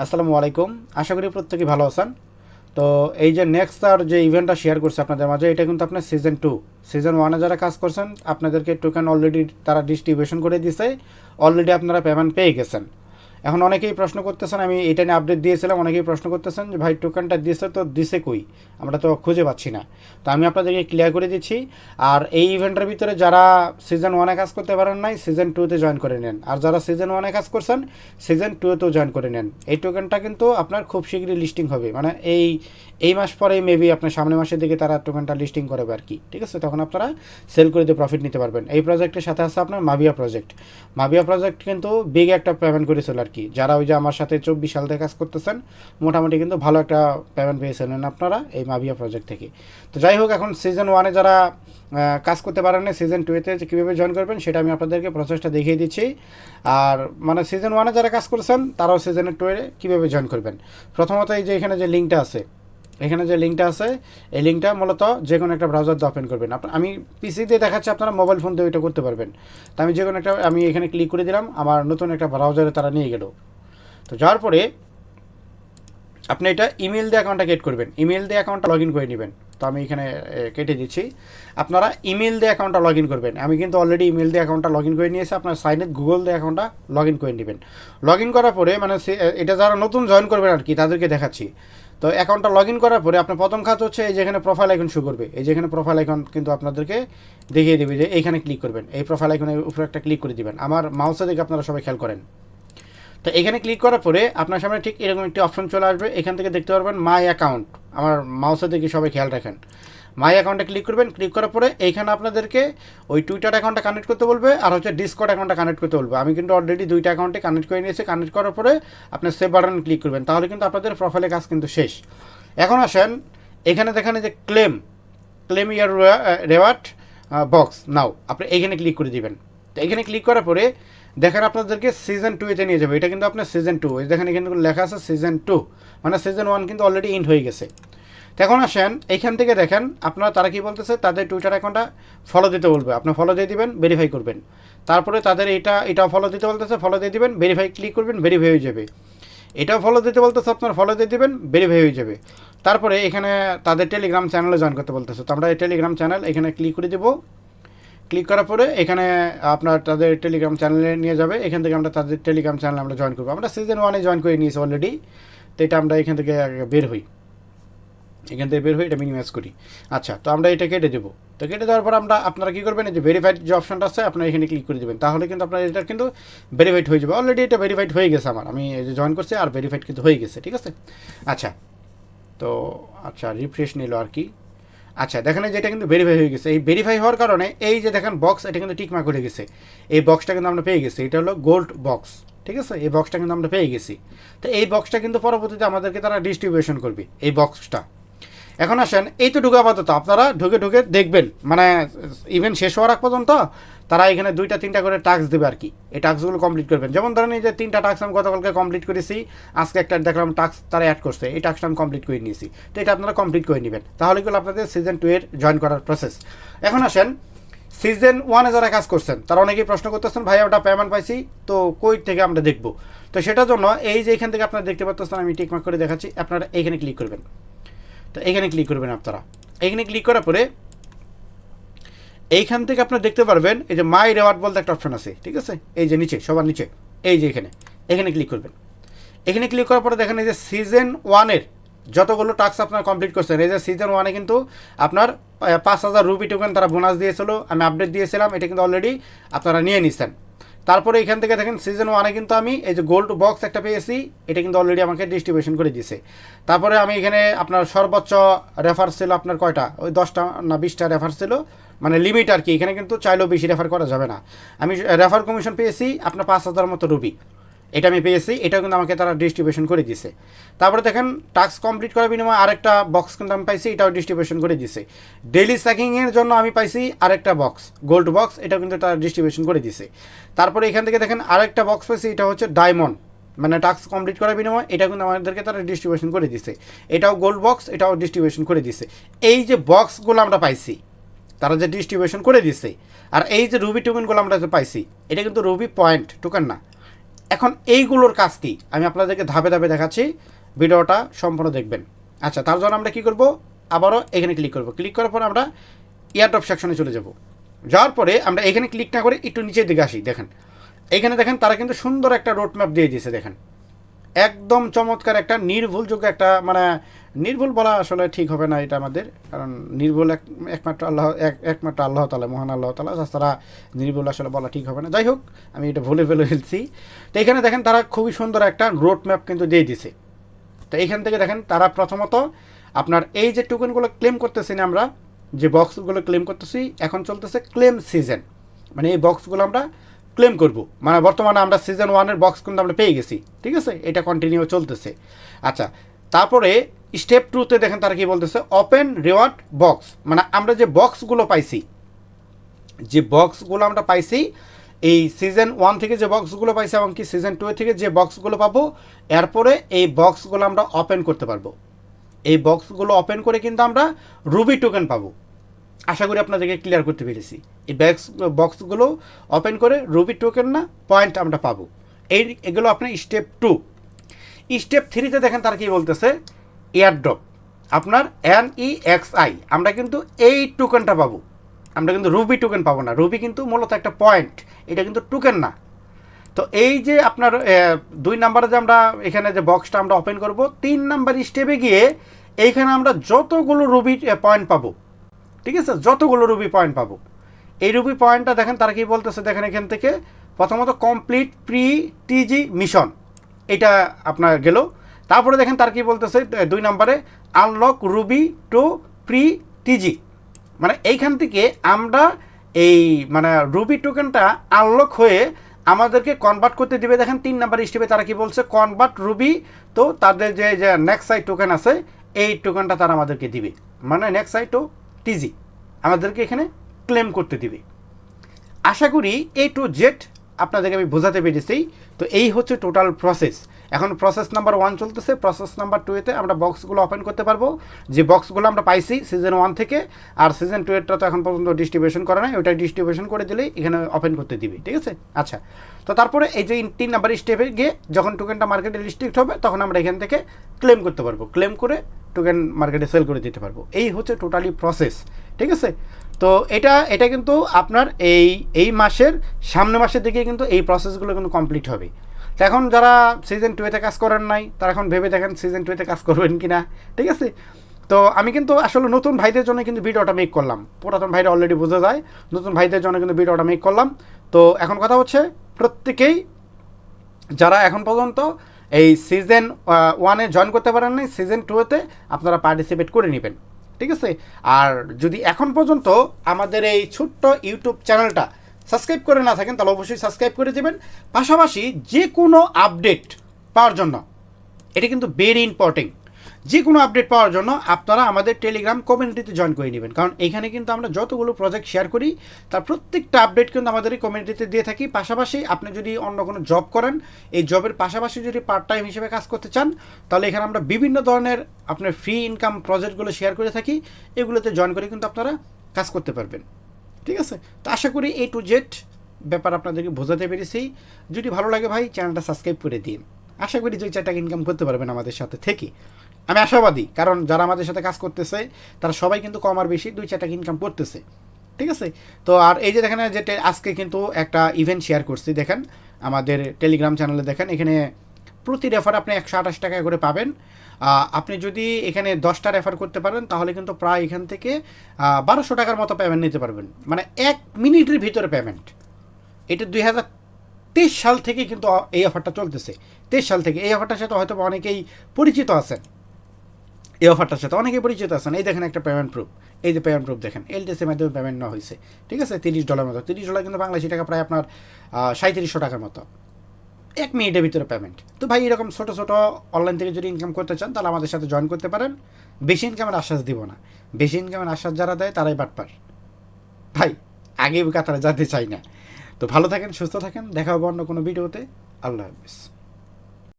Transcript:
আসসালামু আলাইকুম। আশা করি প্রত্যেকেই ভালো আছেন। তো এই যে নেক্সট আর যে ইভেন্টটা শেয়ার করছে আপনাদের মাঝে, এটা কিন্তু আপনার সিজন টু সিজন ওয়ানে যারা কাজ করছেন, আপনাদেরকে টোকেন অলরেডি তারা ডিস্ট্রিবিউশন করে দিছে। অলরেডি আপনারা পেমেন্ট পেয়ে গেছেন। এখন অনেকেই প্রশ্ন করতেছেন, আমি এটা নিয়ে আপডেট দিয়েছিলাম, অনেকেই প্রশ্ন করতেছেন যে, ভাই টোকেনটা দিছে তো দিছে কই? আমরা তো খুঁজে পাচ্ছি না। তো আমি আপনাদেরকে ক্লিয়ার করে দিচ্ছি, আর এই ইভেন্টের ভিতরে যারা সিজন ওয়ানে কাজ করতে পারেন নাই সিজন টুতে জয়েন করে নেন। আর যারা সিজন ওয়ানে কাজ করছেন সিজন টুতেও জয়েন করে নেন। এই টোকেনটা কিন্তু আপনার খুব শীঘ্রই লিস্টিং হবে। মানে এই এই মাস পরেই মেবি আপনার সামনের মাসের দিকে তারা টোকেনটা লিস্টিং করবে আর কি ঠিক আছে? তখন আপনারা সেল করে দিয়ে প্রফিট নিতে পারবেন। এই প্রজেক্টের সাথে আছে আপনার মাভিয়া প্রজেক্ট মাভিয়া প্রজেক্ট কিন্তু বিগ একটা পেমেন্ট করেছিল আর কি? যারা ওই যে আমার সাথে চব্বিশ সাল থেকে কাজ করতেছেন, মোটামুটি কিন্তু ভালো একটা পেমেন্ট পেয়েছিলেন আপনারা এই মাভিয়া প্রজেক্ট থেকে। তো যাই হোক, এখন সিজন ওয়ানে যারা কাজ করতে পারেন না সিজন টুয়েতে কীভাবে জয়েন করবেন, সেটা আমি আপনাদেরকে প্রসেসটা দেখিয়ে দিচ্ছি। আর মানে সিজন ওয়ানে যারা কাজ করছেন, তারাও সিজনের টুয়ে কীভাবে জয়েন করবেন? প্রথমত এই যে এখানে যে লিঙ্কটা আছে এখানে যে লিঙ্কটা আছে, এই লিঙ্কটা মূলত যে কোনো একটা ব্রাউজার দিয়ে ওপেন করবেন। আপ- আমি পিসি দিয়ে দেখাচ্ছি, আপনারা মোবাইল ফোন দিয়ে ওইটা করতে পারবেন। তো আমি যে কোনো একটা, আমি এখানে ক্লিক করে দিলাম, আমার নতুন একটা ব্রাউজারে তারা নিয়ে গেল। তো যাওয়ার পরে আপনি এটা ইমেল দিয়ে অ্যাকাউন্টটা গেট করবেন। ইমেল দিয়ে অ্যাকাউন্টটা লগ ইন করে নেবেন। তো আমি এখানে কেটে দিচ্ছি। আপনারা ইমেল দিয়ে অ্যাকাউন্টটা লগ ইন করবেন। আমি কিন্তু অলরেডি ইমেল দিয়ে অ্যাকাউন্টটা লগ ইন করে নিয়েছি। আপনার সাইনে গুগল দিয়ে অ্যাকাউন্টটা লগ ইন করে নেবেন। লগ ইন করার পরে মানে এটা যারা নতুন জয়েন করবেন আর কি, তাদেরকে দেখাচ্ছি। তো অ্যাকাউন্টটা লগ ইন করার পরে আপনার প্রথম কাজ হচ্ছে এই যেখানে প্রোফাইল আইকন শো করবে। এই যেখানে প্রোফাইল আইকন কিন্তু আপনাদেরকে দেখিয়ে দেবে যে এইখানে ক্লিক করবেন। এই প্রোফাইল আইকনের উপরে একটা ক্লিক করে দিবেন। আমার মাউসে দেখে আপনারা সবাই খেয়াল করেন। তো এখানে ক্লিক করার পরে আপনার সামনে ঠিক এরকম একটি অপশন চলে আসবে। এখান থেকে দেখতে পারবেন মাই অ্যাকাউন্ট আমার মাউসের দিকে সবাই খেয়াল রাখেন। মাই অ্যাকাউন্টে ক্লিক করবেন। ক্লিক করার পরে এইখানে আপনাদেরকে ওই টুইটার অ্যাকাউন্টটা কানেক্ট করতে বলবে আর হচ্ছে ডিসকর্ড অ্যাকাউন্টটা কানেক্ট করতে বলবে। আমি কিন্তু অলরেডি দুইটা অ্যাকাউন্টে কানেক্ট করে নিয়েছি। কানেক্ট করার পরে আপনার সেভ বাটন ক্লিক করবেন। তাহলে কিন্তু আপনাদের প্রোফাইলের কাজ কিন্তু শেষ। এখন আসেন, এখানে দেখেন যে claim claim your reward box now আপনি এইখানে ক্লিক করে দিবেন। তো এখানে ক্লিক করার পরে দেখেন আপনাদেরকে সিজন টু এতে নিয়ে যাবে। এটা কিন্তু আপনার সিজন টু দেখেন এখানে লেখা আছে সিজন টু মানে সিজন ওয়ান কিন্তু অলরেডি ইন্ড হয়ে গেছে। এখন আসেন, এইখান থেকে দেখেন, আপনারা তারা কি বলতেছে? তাদের টুইটার অ্যাকাউন্টটা ফলো দিতে বলবে। আপনি ফলো দিয়ে দিবেন ভেরিফাই করবেন। তারপরে তাদের এটা, এটাও ফলো দিতে বলতেছে ফলো দিয়ে দিবেন ভেরিফাই ক্লিক করবেন ভেরিফাই হয়ে যাবে। এটাও ফলো দিতে বলতেছে, আপনার ফলো দিয়ে দিবেন ভেরিফাই হয়ে যাবে। তারপরে এখানে তাদের টেলিগ্রাম চ্যানেলে জয়েন করতে বলতেছে। তো আমরা এই টেলিগ্রাম চ্যানেল এখানে ক্লিক করে দেবো। ক্লিক করার পরে এখানে আপনার তাদের টেলিগ্রাম চ্যানেলে নিয়ে যাবে। এখান থেকে আমরা তাদের টেলিগ্রাম চ্যানেলে আমরা জয়েন করব। আমরা সিজন ওয়ানে জয়েন করে নিয়েছি অলরেডি তো এটা আমরা এখান থেকে বের হই। এখান থেকে বের হই, এটা মিনিমাইজ করি। আচ্ছা তো আমরা এটা কেটে দেবো। তো কেটে দেওয়ার পর আমরা, আপনারা কী করবেন যে ভেরিফাইড যে অপশনটা আছে, আপনারা এখানে ক্লিক করে দেবেন। তাহলে কিন্তু আপনার এটা কিন্তু ভেরিফাইড হয়ে যাবে। অলরেডি এটা ভেরিফাইড হয়ে গেছে আমার। আমি জয়েন করছি আর ভেরিফাইড কিন্তু হয়ে গেছে, ঠিক আছে? আচ্ছা তো আচ্ছা রিফ্রেশ নিল আর কি। আচ্ছা দেখেন এই যে এটা কিন্তু ভেরিফাই হয়ে গেছে। এই ভেরিফাই হওয়ার কারণে এই যে দেখেন বক্স এটা কিন্তু টিকমার্ক হয়ে গেছে। এই বক্সটা কিন্তু আমরা পেয়ে গেছি। এটা হলো গোল্ড বক্স ঠিক আছে? এই বক্সটা কিন্তু আমরা পেয়ে গেছি। তো এই বক্সটা কিন্তু পরবর্তীতে আমাদেরকে তারা ডিস্ট্রিবিউশন করবে, এই বক্সটা এখন আসেন এই তো ঢুকে আপাতত আপনারা ঢুকে ঢুকে দেখবেন। মানে ইভেন্ট শেষ হওয়ার আগ পর্যন্ত তারা এখানে দুইটা, তিনটা করে টাস্ক দেবে আর কি। এই টাস্কগুলো কমপ্লিট করবেন। যেমন ধরেন এই যে তিনটা টাস্ক আমি গতকালকে কমপ্লিট করেছি, আজকে একটা দেখলাম টাস্ক তারা অ্যাড করছে, এই টাস্কটা আমি কমপ্লিট করে নিয়েছি। তো এটা আপনারা কমপ্লিট করে নেবেন। তাহলে এগুলো আপনাদের সিজন টু এর জয়েন করার প্রসেস এখন আসেন সিজন ওয়ানে যারা কাজ করছেন, তারা অনেকেই প্রশ্ন করতেছেন, ভাই, আমরা পেমেন্ট পাইছি, তো কই থেকে আমরা দেখব? তো সেটার জন্য এই যে এখান থেকে আপনারা দেখতে পাচ্ছেন আমি টিকমার্ক করে দেখাচ্ছি, আপনারা এইখানে ক্লিক করবেন। তো এখানে ক্লিক করবেন আপনারা। এইখানে ক্লিক করার পরে এইখান থেকে আপনারা দেখতে পারবেন, এই যে মাই রেওয়ার্ড বলতে একটা অপশন আছে, ঠিক আছে? এই যে নিচে, সবার নিচে, এই যে এখানে। এখানে ক্লিক করবেন। এখানে ক্লিক করার পরে দেখেন এই যে সিজন ওয়ানের যতগুলো টাস্ক আপনার কমপ্লিট করছেন, এই যে সিজন ওয়ানে কিন্তু আপনার পাঁচ হাজার রুপি টোকেন তারা বোনাস দিয়েছিল, আমি আপডেট দিয়েছিলাম, এটা কিন্তু অলরেডি আপনারা নিয়ে নিচ্ছেন তারপরে এখান থেকে দেখেন সিজন ওয়ানে কিন্তু আমি এই যে গোল্ড বক্স একটা পেয়েছি, এটা কিন্তু অলরেডি আমাকে ডিস্ট্রিবিউশন করে দিয়েছে। তারপরে আমি এখানে আপনার সর্বোচ্চ রেফার ছিল আপনার কয়টা? ওই দশটা না বিশটা রেফার ছিল। মানে লিমিট আর কি, এখানে কিন্তু চাইলেও বেশি রেফার করা যাবে না। আমি রেফার কমিশন পেয়েছি আপনার পাঁচ হাজার মতো রুপি এটা আমি পেয়েছি এটা কিন্তু আমাকে তারা ডিস্ট্রিবিউশন করে দিছে। তারপরে দেখেন টাস্ক কমপ্লিট করার বিনিময়ে আরেকটা বক্স কিন্তু আমি পাইছি, এটাও ডিস্ট্রিবিউশন করে দিছে। ডেইলি স্যাকিংয়ের জন্য আমি পাইছি আরেকটা বক্স গোল্ড বক্স এটা কিন্তু তারা ডিস্ট্রিবিউশন করে দিছে। তারপরে এখান থেকে দেখেন, আরেকটা বক্স পাইছি, এটা হচ্ছে ডায়মন্ড মানে টাস্ক কমপ্লিট করার বিনিময়ে এটা কিন্তু আমাদেরকে তারা ডিস্ট্রিবিউশন করে দিছে। এটাও গোল্ড বক্স এটাও ডিস্ট্রিবিউশন করে দিছে। এই যে বক্সগুলো আমরা পাইছি, তারা যে ডিস্ট্রিবিউশন করে দিছে, আর এই যে রুবি টোকেনগুলো আমরা যে পাইছি, এটা কিন্তু রুবি পয়েন্ট টোকেন না। এখন এইগুলোর কাজ কি? আমি আপনাদেরকে ধাপে ধাপে দেখাচ্ছি, ভিডিওটা সম্পূর্ণ দেখবেন। আচ্ছা তার জন্য আমরা কী করব? আবারও এখানে ক্লিক করব। ক্লিক করার পর আমরা ইয়ারড্রপ সেকশনে চলে যাব। যাওয়ার পরে আমরা এখানে ক্লিক না করে একটু নিচের দিকে আসি, দেখেন। এখানে দেখেন, তারা কিন্তু সুন্দর একটা রোড ম্যাপ দিয়ে দিয়েছে, দেখেন। একদম চমৎকার একটা, নির্ভুলযোগ্য একটা মানে নির্ভুল বলা আসলে ঠিক হবে না এটা আমাদের, কারণ নির্ভুল এক, একমাত্র আল্লাহ, এক, একমাত্র আল্লাহ তালা মহান আল্লাহ তালা তারা নির্ভুল আসলে বলা ঠিক হবে না। যাই হোক, আমি এটা ভুলে ফেলে ফেলছি। তো এখানে দেখেন তারা খুবই সুন্দর একটা রোড ম্যাপ কিন্তু দিয়ে দিছে। তো এইখান থেকে দেখেন তারা প্রথমত আপনার এই যে টোকেনগুলো ক্লেম করতেছি না আমরা, যে বক্সগুলো ক্লেম করতেছি, এখন চলতেছে ক্লেম সিজন মানে এই বক্সগুলো আমরা ক্লেম করব। মানে বর্তমানে আমরা সিজন ওয়ানের বক্স কিন্তু আমরা পেয়ে গেছি। ঠিক আছে? এটা কন্টিনিউ চলতেছে। আচ্ছা তারপরে স্টেপ টুতে দেখেন তারা কি বলতেছে ওপেন রিওয়ার্ড বক্স মানে আমরা যে বক্সগুলো পাইছি, যে বক্সগুলো আমরা পাইছি, এই সিজন ওয়ান থেকে যে বক্সগুলো পাইছি এবং কি সিজন টু থেকে যে বক্সগুলো পাবো, এরপরে এই বক্সগুলো আমরা ওপেন করতে পারব। এই বক্সগুলো ওপেন করে কিন্তু আমরা রুবি টোকেন পাবো। আশা করি আপনাদেরকে ক্লিয়ার করতে পেরেছি। এই ব্যাক্স বক্সগুলো ওপেন করে রুবি টোকেন না পয়েন্ট আমরা পাবো। এই, এগুলো আপনার স্টেপ টু স্টেপ থ্রিতে দেখেন তারা কি বলতেছে এয়ারড্রপ আপনার এন ই এক্স আই আমরা কিন্তু এই টোকেনটা পাবো। আমরা কিন্তু রুবি টোকেন পাবো না। রুবি কিন্তু মূলত একটা পয়েন্ট এটা কিন্তু টোকেন না। তো এই যে আপনার দুই নাম্বারে যে আমরা এখানে যে বক্সটা আমরা ওপেন করব, তিন নাম্বার স্টেপে গিয়ে এইখানে আমরা যতগুলো রুবি পয়েন্ট পাবো। ঠিক আছে? যতগুলো রুবি পয়েন্ট পাবো। এই রুবি পয়েন্টটা দেখেন, তারা কি বলতেছে? দেখেন এখান থেকে প্রথমত কমপ্লিট প্রি টিজি মিশন এটা আপনার গেল। তারপরে দেখেন তার কি বলতেছে? দুই নম্বরে আনলক রুবি টু প্রি টিজি মানে এইখান থেকে আমরা এই মানে রুবি টোকেনটা আনলক হয়ে আমাদেরকে কনভার্ট করতে দিবে। দেখেন তিন নাম্বার স্টেপে তারা কি বলছে? কনভার্ট রুবি তো তাদের যে যে নেক্সট সাইড টোকেন আছে, এই টোকেনটা তারা আমাদেরকে দিবে। মানে নেক্সট সাইড ও টিজি আমাদেরকে এখানে ক্লেম করতে দিবে। আশা করি এ টু জেড আপনাদেরকে আমি বোঝাতে পেরেছি। তো এই হচ্ছে টোটাল প্রসেস এখন প্রসেস নাম্বার ওয়ান চলতেছে প্রসেস নাম্বার টুয়েতে আমরা বক্সগুলো ওপেন করতে পারব। যে বক্সগুলো আমরা পাইছি সিজন ওয়ান থেকে, আর সিজন টু এরটা তো এখন পর্যন্ত ডিস্ট্রিবিউশন করে নাই ওটা ডিস্ট্রিবিউশন করে দিলেই এখানে ওপেন করতে দিবে, ঠিক আছে? আচ্ছা তো তারপরে এই যে তিন নাম্বার স্টেপে গিয়ে যখন টোকেনটা মার্কেটে রিস্ট্রিক্ট হবে, তখন আমরা এখান থেকে ক্লেম করতে পারব। ক্লেম করে টোকেন মার্কেটে সেল করে দিতে পারব। এই হচ্ছে টোটালি প্রসেস ঠিক আছে? তো এটা এটা কিন্তু আপনার এই এই মাসের সামনে মাসের দিকে কিন্তু এই প্রসেসগুলো কিন্তু কমপ্লিট হবে। এখন যারা সিজন টুয়েতে কাজ করেন নাই, তারা এখন ভেবে দেখেন সিজন টুয়েতে কাজ করবেন কি না ঠিক আছে? তো আমি কিন্তু আসলে নতুন ভাইদের জন্য কিন্তু ভিডিওটা মেক করলাম। পুরাতন ভাইরা অলরেডি বোঝা যায়, নতুন ভাইদের জন্য কিন্তু ভিডিওটা মেক করলাম। তো এখন কথা হচ্ছে, প্রত্যেকেই যারা এখন পর্যন্ত এই সিজন ওয়ানে জয়েন করতে পারেন নাই সিজন টুয়েতে আপনারা পার্টিসিপেট করে নেবেন, ঠিক আছে? আর যদি এখন পর্যন্ত আমাদের এই ছোট্ট ইউটিউব চ্যানেলটা সাবস্ক্রাইব করে না থাকেন, তাহলে অবশ্যই সাবস্ক্রাইব করে দেবেন। পাশাপাশি যে কোনো আপডেট পাওয়ার জন্য, এটা কিন্তু ভেরি ইম্পর্টেন্ট যে কোনো আপডেট পাওয়ার জন্য আপনারা আমাদের টেলিগ্রাম কমিউনিটিতে জয়েন করে নেবেন। কারণ এখানে কিন্তু আমরা যতগুলো প্রজেক্ট শেয়ার করি, তার প্রত্যেকটা আপডেট কিন্তু আমাদের এই কমিউনিটিতে দিয়ে থাকি। পাশাপাশি আপনি যদি অন্য কোনো জব করেন, এই জবের পাশাপাশি যদি পার্ট টাইম হিসেবে কাজ করতে চান, তাহলে এখানে আমরা বিভিন্ন ধরনের আপনার ফ্রি ইনকাম প্রজেক্টগুলো শেয়ার করে থাকি। এগুলোতে জয়েন করে কিন্তু আপনারা কাজ করতে পারবেন। ঠিক আছে? তো আশা করি এ টু জেড ব্যাপার আপনাদেরকে বোঝাতে পেরেছি। যদি ভালো লাগে ভাই, চ্যানেলটা সাবস্ক্রাইব করে দিন। আশা করি দুই চার টাকা ইনকাম করতে পারবেন আমাদের সাথে থেকে। আমি আশাবাদী, কারণ যারা আমাদের সাথে কাজ করতেছে, তারা সবাই কিন্তু কম আর বেশি দুই চার টাকা ইনকাম করতেছে। ঠিক আছে? তো আর এই যে দেখেন, যে আজকে কিন্তু একটা ইভেন্ট শেয়ার করছি, দেখেন, আমাদের টেলিগ্রাম চ্যানেলে দেখেন, এখানে প্রতি রেফার আপনি একশো আঠাশ টাকা করে পাবেন। আপনি যদি এখানে দশটা রেফার করতে পারেন, তাহলে কিন্তু প্রায় এখান থেকে বারোশো টাকার মতো পেমেন্ট নিতে পারবেন। মানে এক মিনিটের ভিতরে পেমেন্ট এটা দুই হাজার তেইশ সাল থেকে কিন্তু এই অফারটা চলতেছে। তেইশ সাল থেকে। এই অফারটার সাথে হয়তো অনেকেই পরিচিত আছেন। এই অফারটার সাথে অনেকেই পরিচিত আছেন। এই দেখেন একটা পেমেন্ট প্রুফ এই যে পেমেন্ট প্রুফ দেখেন এল এলটিসির মাধ্যমে পেমেন্ট নেওয়া হয়েছে। ঠিক আছে? তিরিশ ডলার মতো। তিরিশ ডলার কিন্তু বাংলাদেশি টাকা প্রায় আপনার সাঁত্রিশশো টাকার মতো। এক মিনিটের ভিতরে পেমেন্ট তো ভাই, এরকম ছোটো ছোটো অনলাইন থেকে যদি ইনকাম করতে চান, তাহলে আমাদের সাথে জয়েন করতে পারেন। বেশি ইনকামের আশ্বাস দিব না। বেশি ইনকামের আশ্বাস যারা দেয়, তারাই বাটপার। ভাই, আগে কাতারে যেতে চাই না। তো ভালো থাকেন, সুস্থ থাকেন। দেখা হবে অন্য কোনো ভিডিওতে আল্লাহ হাফিজ।